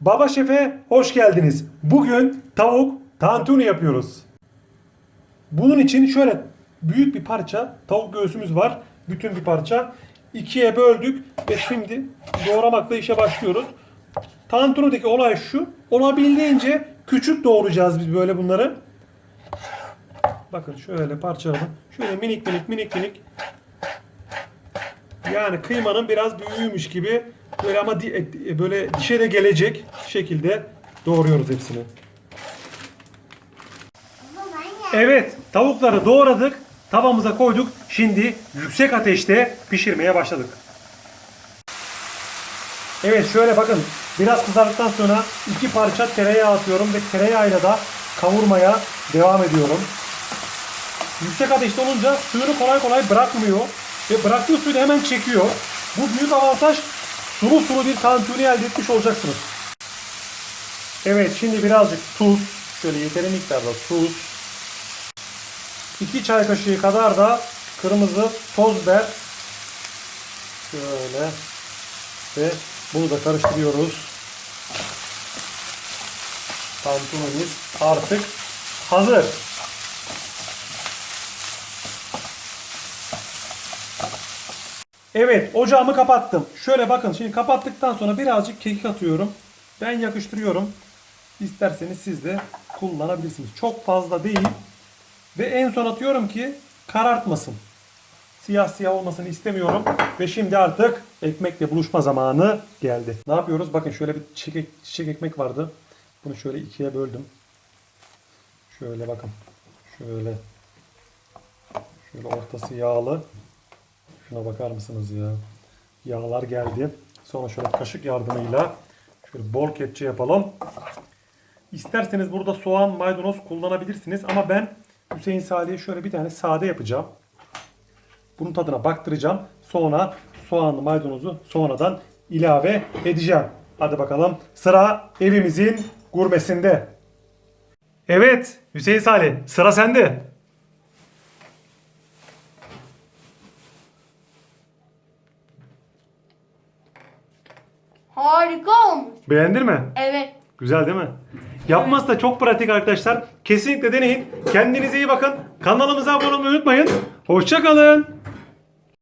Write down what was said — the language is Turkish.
Baba Şef'e hoş geldiniz. Bugün tavuk tantuni yapıyoruz. Bunun için şöyle büyük bir parça tavuk göğsümüz var. Bütün bir parça. İkiye böldük ve şimdi doğramakla işe başlıyoruz. Tantuni'deki olay şu. Olabildiğince küçük doğrayacağız biz böyle bunları. Bakın şöyle parçaladım. Şöyle minik minik minik minik. Yani kıymanın biraz büyüğümüş gibi böyle ama di- e, böyle dişe de gelecek şekilde doğruyoruz hepsini. Evet, tavukları doğradık, tavamıza koyduk. Şimdi yüksek ateşte pişirmeye başladık. Evet, şöyle bakın. Biraz kızardıktan sonra iki parça tereyağı atıyorum ve tereyağıyla da kavurmaya devam ediyorum. Yüksek ateşte olunca suyunu kolay kolay bırakmıyor ve bıraktığı suyu hemen çekiyor. Bu büyük avantaj sulu sulu bir tantuni elde etmiş olacaksınız. Evet, şimdi birazcık tuz, şöyle yeteri miktarda tuz, 2 çay kaşığı kadar da kırmızı toz biber. Şöyle. Ve bunu da karıştırıyoruz. Tantunimiz artık hazır. Evet ocağımı kapattım. Şöyle bakın şimdi kapattıktan sonra birazcık kekik atıyorum. Ben yakıştırıyorum. İsterseniz siz de kullanabilirsiniz. Çok fazla değil. Ve en son atıyorum ki karartmasın. Siyah siyah olmasını istemiyorum. Ve şimdi artık ekmekle buluşma zamanı geldi. Ne yapıyoruz? Bakın şöyle bir çiçek, çiçek ekmek vardı. Bunu şöyle ikiye böldüm. Şöyle bakın. Şöyle. Şöyle ortası yağlı. Şuna bakar mısınız ya? Yağlar geldi. Sonra şöyle kaşık yardımıyla şöyle bol kepçe yapalım. İsterseniz burada soğan, maydanoz kullanabilirsiniz ama ben Hüseyin Salih'e şöyle bir tane sade yapacağım. Bunun tadına baktıracağım. Sonra soğanlı maydanozu sonradan ilave edeceğim. Hadi bakalım sıra evimizin gurmesinde. Evet Hüseyin Salih sıra sende. Harika olmuş. Beğendin mi? Evet. Güzel değil mi? Yapması da çok pratik arkadaşlar. Kesinlikle deneyin. Kendinize iyi bakın. Kanalımıza abone olmayı unutmayın. Hoşçakalın.